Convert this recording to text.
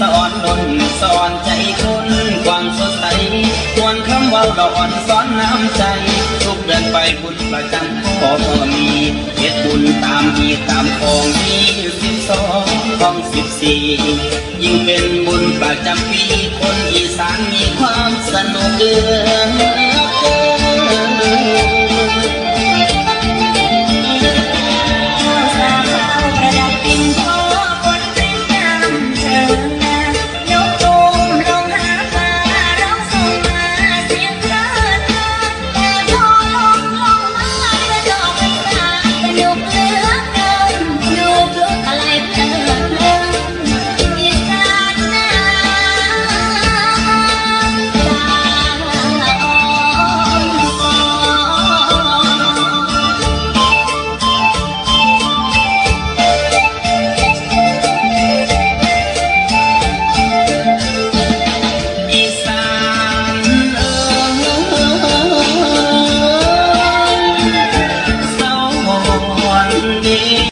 สอนดนสอนใจคนความสดใสควรคำเว่าดอนสอนน้ำใจ ทุกเดือนไปบุญประจำขอพอมีเฮ็ดบุญตามที่ตามของที่สิบสองของสิบสี่ยิ่งเป็นบุญประจำปีคนอีสานมีความสนุกเดือ